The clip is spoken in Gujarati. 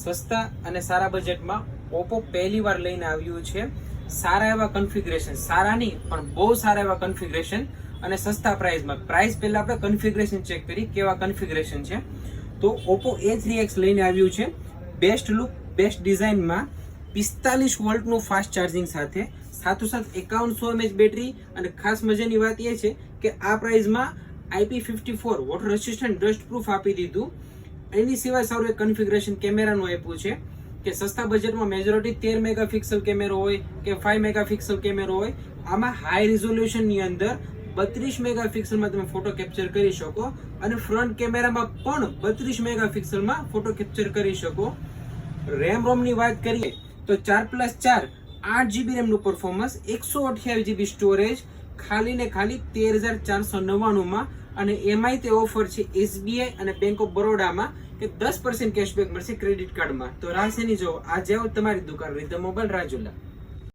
સસ્તા અને સારા બજેટમાં ઓપ્પો પહેલી વાર લઈને આવ્યું છે. સારા એવા કન્ફિગરેશન સારા નહીં, પણ બહુ સારા એવા કન્ફિગરેશન અને સસ્તા પ્રાઇસમાં પ્રાઇસ પહેલા આપણે કન્ફિગરેશન ચેક કરી કેવા કન્ફિગરેશન છે. તો ઓપ્પો એ થ્રી એક્સ લઈને આવ્યું છે. બેસ્ટ લુક બેસ્ટ ડિઝાઇનમાં પિસ્તાલીસ વોલ્ટનું ફાસ્ટ ચાર્જિંગ સાથે સાથોસાથ એકાવનસો એમએચ બેટરી અને ખાસ મજાની વાત એ છે કે આ પ્રાઇસમાં IP fifty four water resistant dust proof આપી દીધું. એની સિવાય સારું એક કન્ફિગરેશન કેમેરાનું આપ્યું છે કે સસ્તા બજેટમાં મેજોરિટી તેર મેગાપિક્સલ કેમેરો હોય કે ફાઈવ મેગાપિક્સલ કેમેરો હોય, આમાં હાઈ રિઝોલ્યુશનની અંદર બત્રીસ મેગાપિક્સલમાં તમે ફોટો કેપ્ચર કરી શકો અને ફ્રન્ટ કેમેરામાં પણ બત્રીસ મેગાપિક્સલમાં ફોટો કેપ્ચર કરી શકો. રેમ રોમની વાત કરીએ તો ચાર પ્લસ ચાર, આઠ જીબી રેમનું પરફોર્મન્સ એકસો અઠ્યાવીસ જીબી સ્ટોરેજ ખાલી ને ખાલી તેર હજાર ચારસો નવ્વાણુંમાં અને એમાંય તે ઓફર છે એસબીઆઈ અને બેંક ઓફ બરોડામાં કે દસ પર્સન્ટ કેશબેક મળશે ક્રેડિટ કાર્ડમાં તો રાહ શેની જો આજે તમારી દુકાન રીધમ મોબાઈલ રાજુલા.